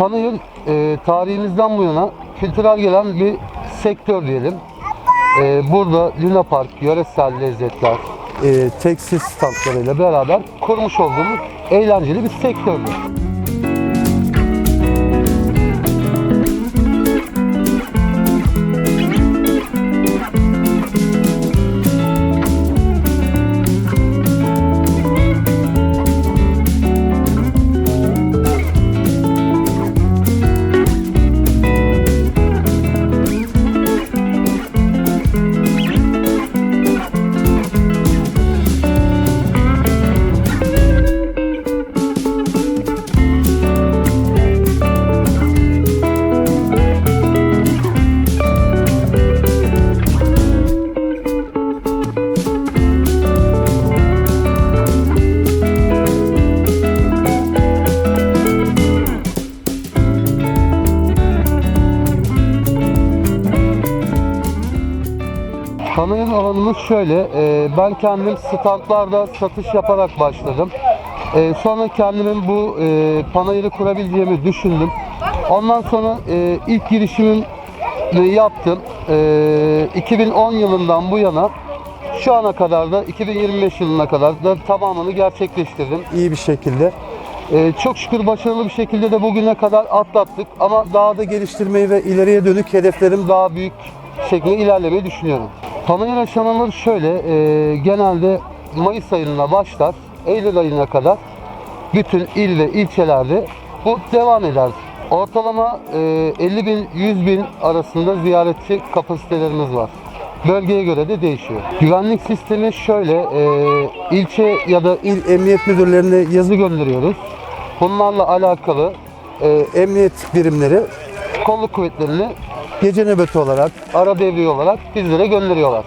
Panayır e, tarihimizden bu yana kültürel gelen bir sektör diyelim. E, burada Luna Park, yöresel lezzetler, e, tekstil standlarıyla beraber kurmuş olduğumuz eğlenceli bir sektördür. Panayır alanımız şöyle, e, ben kendim standlarda satış yaparak başladım. E, sonra kendimin bu e, panayırı kurabileceğimi düşündüm. Ondan sonra e, ilk girişimimi yaptım. E, 2010 yılından bu yana şu ana kadar da 2025 yılına kadar da tamamını gerçekleştirdim iyi bir şekilde. Ee, çok şükür başarılı bir şekilde de bugüne kadar atlattık ama daha da geliştirmeyi ve ileriye dönük hedeflerim daha büyük şekilde ilerlemeyi düşünüyorum. Panayır aşamaları şöyle, e, genelde Mayıs ayında başlar, Eylül ayına kadar bütün il ve ilçelerde bu devam eder. Ortalama e, 50 bin 100 bin arasında ziyaretçi kapasitelerimiz var. Bölgeye göre de değişiyor. Güvenlik sistemi şöyle, e, ilçe ya da il emniyet müdürlerine yazı gönderiyoruz. Bunlarla alakalı e, emniyet birimleri kolluk kuvvetlerini gece nöbeti olarak, ara devriye olarak bizlere gönderiyorlar.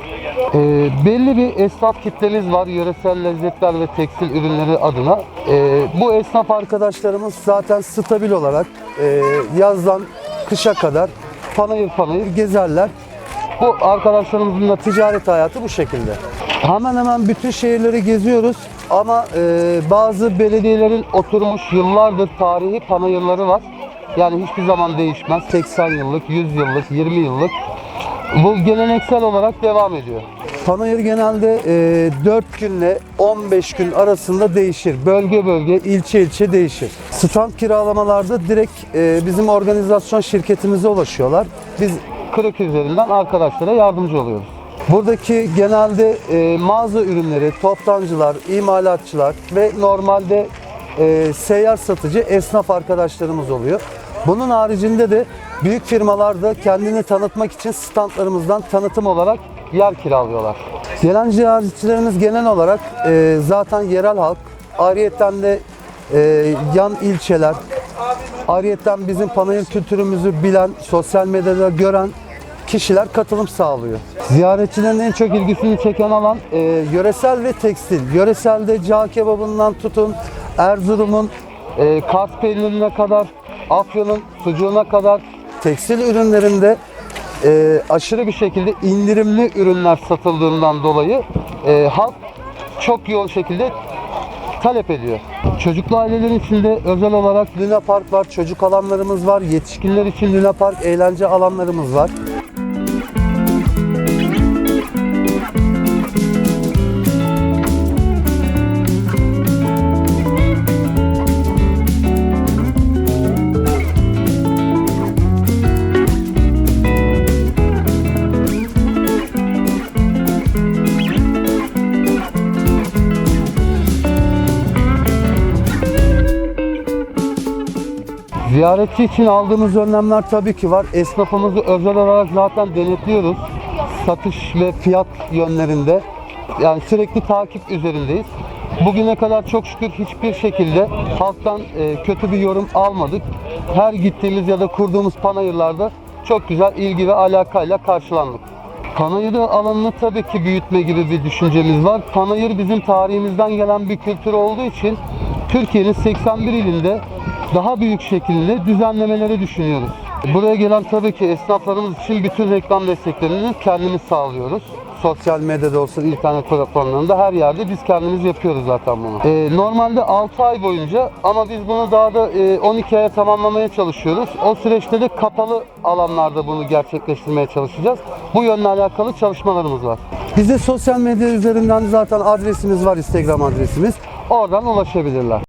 E, belli bir esnaf kitlemiz var yöresel lezzetler ve tekstil ürünleri adına. E, bu esnaf arkadaşlarımız zaten stabil olarak e, yazdan kışa kadar panayır panayır gezerler. Bu arkadaşlarımızın da ticaret hayatı bu şekilde. Hemen hemen bütün şehirleri geziyoruz ama e, bazı belediyelerin oturmuş yıllardır tarihi panayırları var. Yani hiçbir zaman değişmez. 80 yıllık, 100 yıllık, 20 yıllık. Bu geleneksel olarak devam ediyor. Panayır genelde e, 4 günle 15 gün arasında değişir. Bölge bölge, ilçe ilçe değişir. Stand kiralamalarda direkt e, bizim organizasyon şirketimize ulaşıyorlar. Biz kırık üzerinden arkadaşlara yardımcı oluyoruz. Buradaki genelde e, mağaza ürünleri, toptancılar, imalatçılar ve normalde e, seyyar satıcı esnaf arkadaşlarımız oluyor. Bunun haricinde de büyük firmalar da kendini tanıtmak için standlarımızdan tanıtım olarak yer kiralıyorlar. Gelen ziyaretçilerimiz genel olarak e, zaten yerel halk, ayrıyeten de e, yan ilçeler, ayrıyeten bizim panayır kültürümüzü bilen, sosyal medyada gören kişiler katılım sağlıyor. Ziyaretçilerin en çok ilgisini çeken alan e, yöresel ve tekstil. Yöreselde cağ kebabından tutun, Erzurum'un e, Kars peynirine kadar, Afyon'un sucuğuna kadar tekstil ürünlerinde e, aşırı bir şekilde indirimli ürünler satıldığından dolayı e, halk çok yoğun şekilde talep ediyor. Çocuklu ailelerin içinde özel olarak Luna Park var, çocuk alanlarımız var, yetişkinler için Luna Park eğlence alanlarımız var. Ziyaretçi için aldığımız önlemler tabii ki var. Esnafımızı özel olarak zaten denetliyoruz. Satış ve fiyat yönlerinde. Yani sürekli takip üzerindeyiz. Bugüne kadar çok şükür hiçbir şekilde halktan e, kötü bir yorum almadık. Her gittiğimiz ya da kurduğumuz panayırlarda çok güzel ilgi ve alakayla karşılandık. Panayırı alanını tabii ki büyütme gibi bir düşüncemiz var. Panayır bizim tarihimizden gelen bir kültür olduğu için Türkiye'nin 81 ilinde daha büyük şekilde düzenlemeleri düşünüyoruz. Buraya gelen tabii ki esnaflarımız için bütün reklam desteklerini kendimiz sağlıyoruz. sosyal medyada olsun, internet platformlarında her yerde biz kendimiz yapıyoruz zaten bunu. E, normalde 6 ay boyunca ama biz bunu daha da e, 12 aya tamamlamaya çalışıyoruz. O süreçte de kapalı alanlarda bunu gerçekleştirmeye çalışacağız. Bu yönle alakalı çalışmalarımız var. Bize sosyal medya üzerinden zaten adresimiz var, Instagram adresimiz. Oradan ulaşabilirler.